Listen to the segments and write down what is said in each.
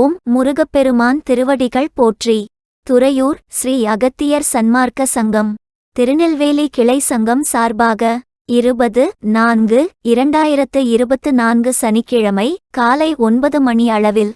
ஓம் முருகப்பெருமான் திருவடிகள் போற்றி. துறையூர் ஸ்ரீ அகத்தியர் சன்மார்க்க சங்கம். திருநெல்வேலி கிளை சங்கம் சார்பாக இருபது நான்கு இரண்டாயிரத்து இருபத்து நான்கு சனிக்கிழமை காலை ஒன்பது மணி அளவில்.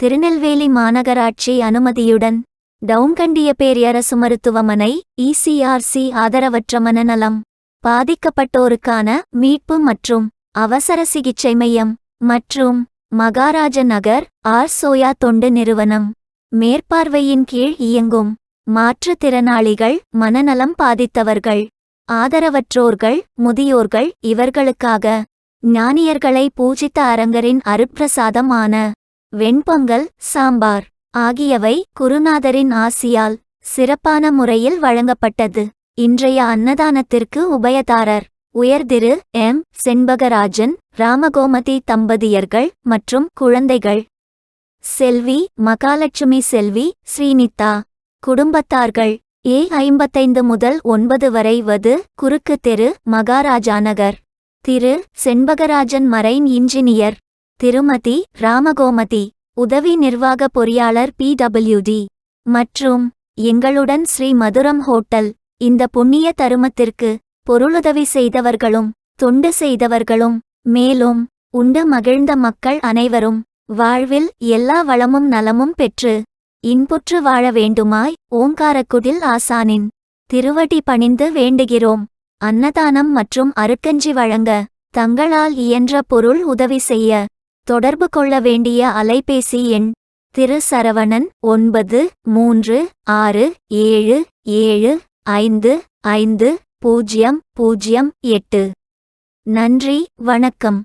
திருநெல்வேலி மாநகராட்சி அனுமதியுடன் டவுங்கண்டிய பேரியரசு மருத்துவமனை இசிஆர்சி ஆதரவற்ற மனநலம். பாதிக்கப்பட்டோருக்கான மீட்பு மற்றும் அவசர சிகிச்சை மையம் மற்றும் மகாராஜ நகர் ஆர் சோயா தொண்டு நிறுவனம். மேற்பார்வையின் கீழ் இயங்கும் மாற்றுத்திறனாளிகள் மனநலம் பாதித்தவர்கள் ஆதரவற்றோர்கள் முதியோர்கள் இவர்களுக்காக ஞானியர்களை பூஜித்த அரங்கரின் அருப்பிரசாதமான வெண்பொங்கல் சாம்பார் ஆகியவை குருநாதரின் ஆசியால் சிறப்பான முறையில் வழங்கப்பட்டது. இன்றைய அன்னதானத்திற்கு உபயதாரர் உயர்திரு எம். செண்பகராஜன் ராமகோமதி தம்பதியர்கள் மற்றும் குழந்தைகள். செல்வி மகாலட்சுமி செல்வி ஸ்ரீனிதா குடும்பத்தார்கள். ஏ. ஐம்பத்தைந்து முதல் ஒன்பது வரை வது குறுக்கு தெரு மகாராஜாநகர். திரு. Senbagarajan marine engineer. திருமதி ராமகோமதி. உதவி நிர்வாக பொறியாளர் பி. டபிள்யூடி மற்றும் எங்களுடன் ஸ்ரீ மதுரம் ஹோட்டல். இந்த புண்ணிய தருமத்திற்கு பொருளுதவி செய்தவர்களும் தொண்டு செய்தவர்களும் மேலும் உண்டு மகிழ்ந்த மக்கள் அனைவரும் வாழ்வில் எல்லா வளமும் நலமும் பெற்று இன்புற்று வாழ வேண்டுமாய் ஓங்காரக்குடில் ஆசானின் திருவடி பணிந்து வேண்டுகிறோம். அன்னதானம் மற்றும் அருக்கஞ்சி வழங்க தங்களால் இயன்ற பொருள் உதவி செய்ய தொடர்பு கொள்ள வேண்டிய அலைபேசி எண் திரு சரவணன் ஒன்பது மூன்று ஆறு ஏழு ஏழு ஐந்து ஐந்து பூஜ்ஜியம் பூஜ்ஜியம் எட்டு. நன்றி வணக்கம்.